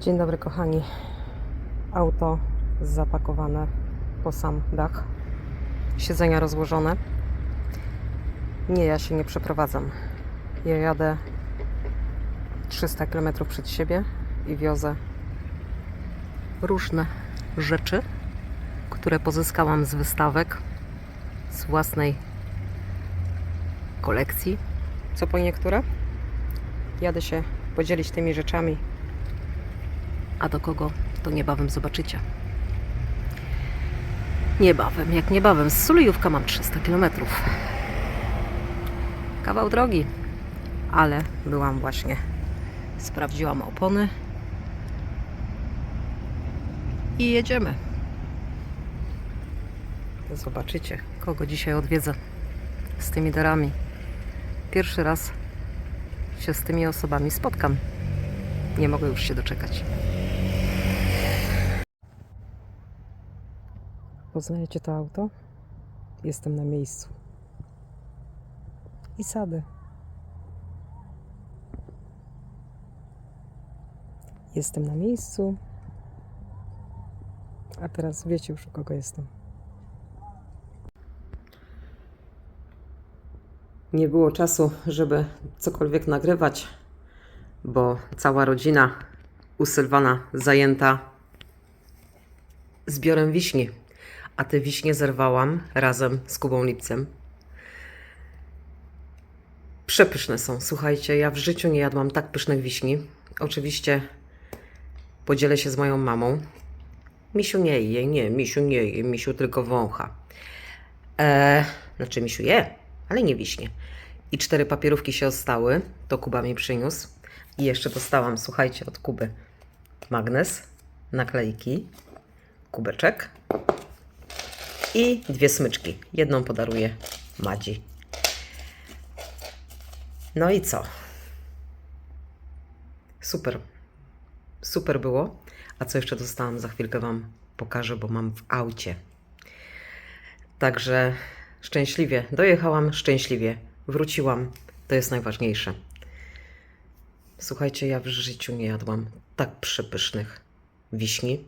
Dzień dobry kochani. Auto zapakowane po sam dach. Siedzenia rozłożone. Nie, ja się nie przeprowadzam. Ja jadę 300 km przed siebie i wiozę różne rzeczy, które pozyskałam z wystawek, z własnej kolekcji. Co po niektóre? Jadę się podzielić tymi rzeczami a do kogo, to niebawem zobaczycie. Niebawem, jak niebawem. Z Sulejówka mam 300 km. Kawał drogi, ale byłam właśnie, sprawdziłam opony i jedziemy. Zobaczycie, kogo dzisiaj odwiedzę z tymi darami. Pierwszy raz się z tymi osobami spotkam. Nie mogę już się doczekać. Poznajecie to auto? Jestem na miejscu. I sady. Jestem na miejscu. A teraz wiecie już u kogo jestem. Nie było czasu, żeby cokolwiek nagrywać, bo cała rodzina u Sylwana zajęta zbiorem wiśni a te wiśnie zerwałam razem z Kubą Lipcem. Przepyszne są. Słuchajcie, ja w życiu nie jadłam tak pysznych wiśni. Oczywiście podzielę się z moją mamą. Misiu nie je, nie, Misiu nie je, Misiu tylko wącha. Eee, znaczy Misiu je, ale nie wiśnie. I cztery papierówki się ostały, to Kuba mi przyniósł. I jeszcze dostałam, słuchajcie, od Kuby magnes, naklejki, kubeczek i dwie smyczki. Jedną podaruję Madzi. No i co? Super. Super było. A co jeszcze dostałam, za chwilkę Wam pokażę, bo mam w aucie. Także szczęśliwie dojechałam, szczęśliwie wróciłam. To jest najważniejsze. Słuchajcie, ja w życiu nie jadłam tak przepysznych wiśni.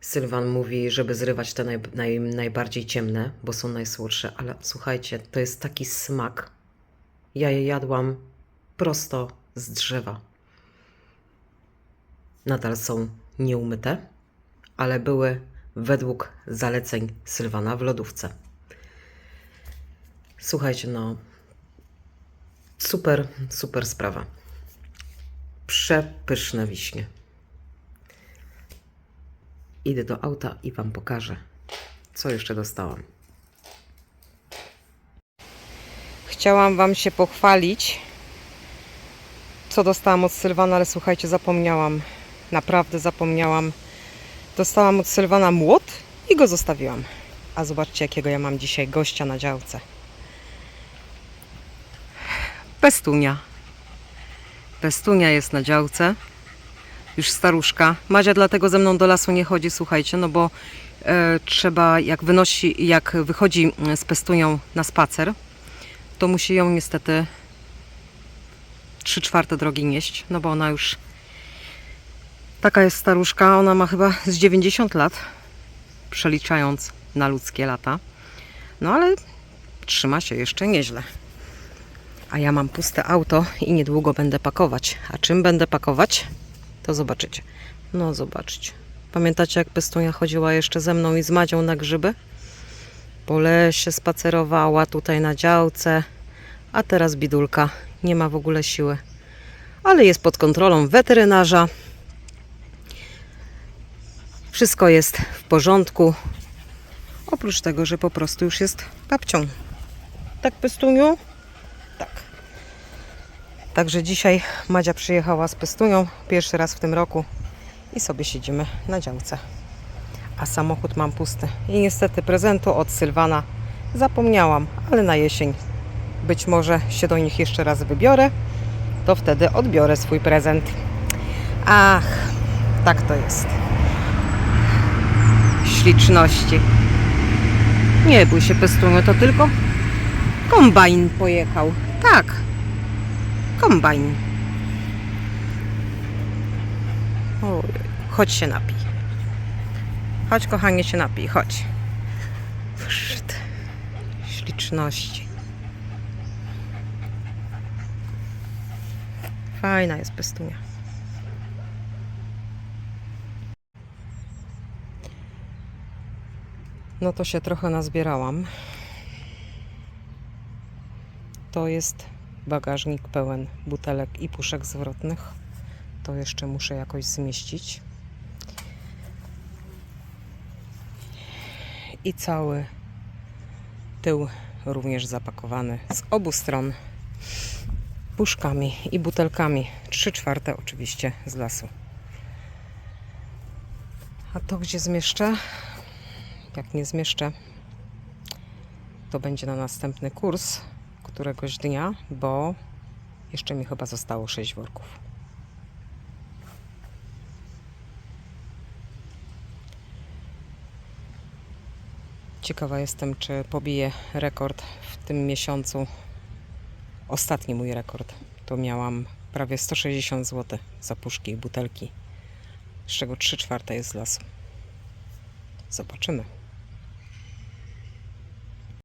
Sylwan mówi, żeby zrywać te naj, naj, najbardziej ciemne, bo są najsłodsze, ale słuchajcie, to jest taki smak. Ja je jadłam prosto z drzewa. Nadal są nieumyte, ale były według zaleceń Sylwana w lodówce. Słuchajcie, no super, super sprawa. Przepyszne wiśnie. Idę do auta i Wam pokażę, co jeszcze dostałam. Chciałam Wam się pochwalić, co dostałam od Sylwana, ale słuchajcie, zapomniałam. Naprawdę zapomniałam. Dostałam od Sylwana młot i go zostawiłam. A zobaczcie, jakiego ja mam dzisiaj gościa na działce. Pestunia. Pestunia jest na działce już staruszka. Madzia dlatego ze mną do lasu nie chodzi, słuchajcie, no bo e, trzeba, jak wynosi, jak wychodzi z pestunią na spacer, to musi ją niestety 3 czwarte drogi nieść, no bo ona już taka jest staruszka, ona ma chyba z 90 lat, przeliczając na ludzkie lata. No ale trzyma się jeszcze nieźle. A ja mam puste auto i niedługo będę pakować. A czym będę pakować? To zobaczycie. No zobaczcie. Pamiętacie jak Pestunia chodziła jeszcze ze mną i z Madzią na grzyby? Po lesie spacerowała tutaj na działce, a teraz bidulka nie ma w ogóle siły. Ale jest pod kontrolą weterynarza. Wszystko jest w porządku. Oprócz tego, że po prostu już jest babcią. Tak, Pestuniu? Tak. Także dzisiaj Madzia przyjechała z Pestunią pierwszy raz w tym roku i sobie siedzimy na działce. A samochód mam pusty. I niestety prezentu od Sylwana zapomniałam, ale na jesień być może się do nich jeszcze raz wybiorę, to wtedy odbiorę swój prezent. Ach, tak to jest. Śliczności. Nie bój się, Pestuniu, to tylko kombajn pojechał. Tak, kombajn. Oj, chodź się napij. Chodź, kochanie, się napij, chodź. Wszyt. Śliczności. Fajna jest pestunia. No to się trochę nazbierałam. To jest bagażnik pełen butelek i puszek zwrotnych. To jeszcze muszę jakoś zmieścić. I cały tył również zapakowany z obu stron puszkami i butelkami. Trzy czwarte oczywiście z lasu. A to gdzie zmieszczę? Jak nie zmieszczę, to będzie na następny kurs któregoś dnia, bo jeszcze mi chyba zostało 6 worków. Ciekawa jestem, czy pobiję rekord w tym miesiącu. Ostatni mój rekord to miałam prawie 160 zł za puszki i butelki, z czego 3 czwarte jest z lasu. Zobaczymy.